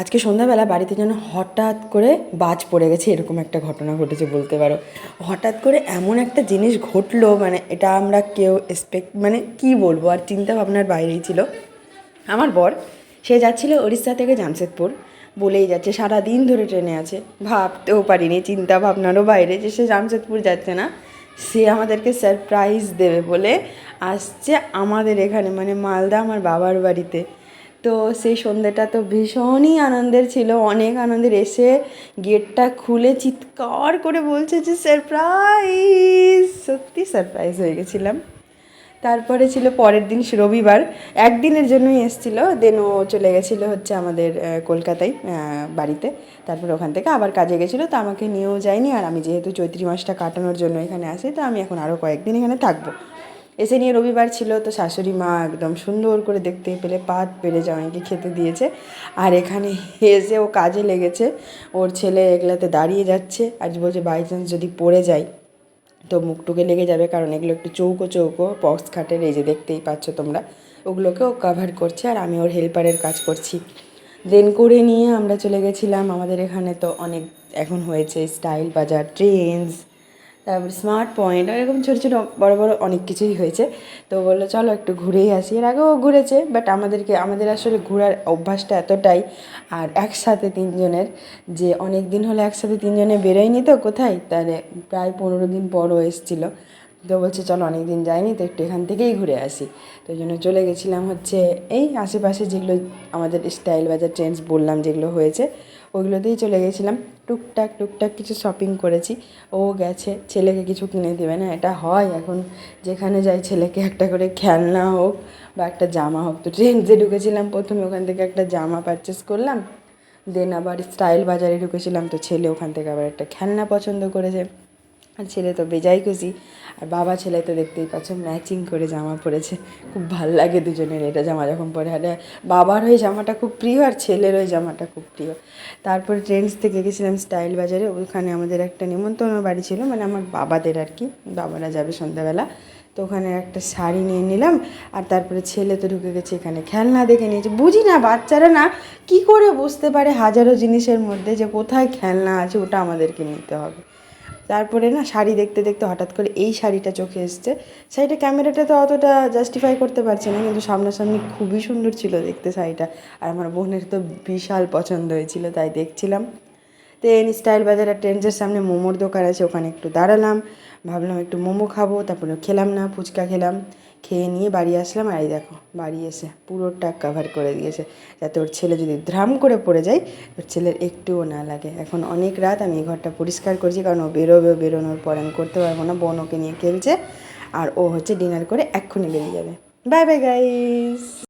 আজকে সন্ধ্যাবেলা বাড়িতে যেন হঠাৎ করে বাজ পড়ে গেছে, এরকম একটা ঘটনা ঘটেছে বলতে পারো। হঠাৎ করে এমন একটা জিনিস ঘটলো মানে এটা আমরা কেউ এক্সপেক্ট মানে কি বলব, আর চিন্তা ভাবনার বাইরেই ছিল। আমার বর, সে যাচ্ছিল উড়িষ্যা থেকে জামশেদপুর, বলেই যাচ্ছে সারা দিন ধরে ট্রেনে আছে। ভাবতেও পারিনি, চিন্তা ভাবনারও বাইরে যে সে জামশেদপুর যাচ্ছে না। সে আমাদেরকে সারপ্রাইজ দেবে বলে আসছে আমাদের এখানে মানে মালদা আমার বাবার বাড়িতে। তো সেই সন্ধ্যেটা তো ভীষণই আনন্দের ছিল। অনেক আনন্দের। এসে গেটটা খুলে চিৎকার করে বলছে যে, সারপ্রাইজ! সত্যি সারপ্রাইজ হয়ে গেছিলাম। তারপরে ছিল পরের দিন রবিবার। একদিনের জন্যই এসেছিল। দেন ও চলে গেছিল হচ্ছে আমাদের কলকাতায় বাড়িতে। তারপর ওখান থেকে আবার কাজে গেছিল। তো আমাকে নিয়েও যায়নি। আর আমি যেহেতু চৈত্রী মাসটা কাটানোর জন্য এখানে আসি, তো আমি এখন আরও কয়েকদিন এখানে থাকব। এসে নিয়ে রবিবার ছিল, তো শাশুড়ি মা একদম সুন্দর করে দেখতে পেলে, পাত পেরে জামাইকে খেতে দিয়েছে। আর এখানে এসে ও কাজে লেগেছে। ওর ছেলে এগুলাতে দাঁড়িয়ে যাচ্ছে। আজ বলছে বাই চান্স যদি পড়ে যায় তো মুখটুকে লেগে যাবে, কারণ এগুলো একটু চৌকো চৌকো বক্স খাটের এই যে দেখতেই পাচ্ছ তোমরা। ওগুলোকেও কাভার করছে, আর আমি ওর হেল্পারের কাজ করছি। দেন করে নিয়ে আমরা চলে গেছিলাম। আমাদের এখানে তো অনেক এখন হয়েছে স্টাইল বাজার ট্রেন্স তারপর স্মার্ট পয়েন্ট এরকম ছোটো ছোটো বড় বড় অনেক কিছুই হয়েছে। তো বলল, চলো একটু ঘুরেই আসি। এর আগেও ঘুরেছে বাট আমাদেরকে, আমাদের আসলে ঘোরার অভ্যাসটা এতটাই। আর একসাথে তিনজনের, যে অনেক দিন হলে একসাথে তিনজনে বেরোয়নি তো কোথায় তাহলে প্রায় পনেরো দিন পরও এসেছিল। তো বলছে, চলো অনেক দিন যাইনি, তো একটু এখান থেকেই ঘুরে আসি। তো ওই জন্য চলে গেছিলাম হচ্ছে, এই আশেপাশে যেগুলো আমাদের স্টাইল বাজার ট্রেন্ডস বললাম যেগুলো হয়েছে ওইগুলোতেই চলে গেছিলাম। টুকটাক টুকটাক কিছু শপিং করেছি। ও গেছে, ছেলেকে কিছু কিনে দেবে না, এটা হয় এখন। যেখানে যাই ছেলেকে একটা করে খেলনা হোক বা একটা জামা হোক। তো ট্রেন্ডসে ঢুকেছিলাম প্রথমে, ওখান থেকে একটা জামা পারচেস করলাম। দেন আবার স্টাইল বাজারে ঢুকেছিলাম, তো ছেলে ওখান থেকে আবার একটা খেলনা পছন্দ করেছে। আর ছেলে তো বেজাই খুশি। আর বাবা ছেলে তো দেখতেই পাচ্ছ ম্যাচিং করে জামা পরেছে। খুব ভালো লাগে দুজনের এটা জামা যখন পরে। আর বাবার ওই জামাটা খুব প্রিয় আর ছেলের ওই জামাটা খুব প্রিয়। তারপর ট্রেন্ডস থেকে গেছিলাম স্টাইল বাজারে। ওখানে আমাদের একটা নিমন্ত্রণ বাড়ি ছিল মানে আমার বাবাদের আর কি। বাবারা যাবে সন্ধ্যাবেলা। তো ওখানে একটা শাড়ি নিয়ে নিলাম। আর তারপরে ছেলে তো ঢুকে গেছে এখানে খেলনা দেখে নিয়েছে। বুঝি না বাচ্চারা না কি করে বুঝতে পারে হাজারো জিনিসের মধ্যে যে কোথায় খেলনা আছে ওটা আমাদেরকে নিতে হবে। তারপরে না শাড়ি দেখতে দেখতে হঠাৎ করে এই শাড়িটা চোখে এসছে। শাড়িটা ক্যামেরাটা তো অতটা জাস্টিফাই করতে পারছে না, কিন্তু সামনাসামনি খুবই সুন্দর ছিল দেখতে শাড়িটা। আর আমার বোনের তো বিশাল পছন্দ হয়েছিল, তাই দেখছিলাম। তো এন স্টাইল বাজার আর ট্রেন্ডসের সামনে মোমোর দোকান আছে, ওখানে একটু দাঁড়ালাম। ভাবলাম একটু মোমো খাব, তারপরে খেলাম না, ফুচকা খেলাম। খেয়ে নিয়ে বাড়ি আসলাম আর এই দেখো, বাড়ি এসে পুরোটা কাভার করে দিয়েছে। যাতে ওর ছেলে যদি ধ্রাম করে পড়ে যায়, ওর ছেলের একটুও না লাগে। এখন অনেক রাত আমি এই ঘরটা পরিষ্কার করছি, কারণ ও বেরোবে বেরোনোর পর আমি করতে পারব না। বোন ওকে নিয়ে খেলছে, আর ও হচ্ছে ডিনার করে এক্ষুনি বেরিয়ে যাবে। Bye bye guys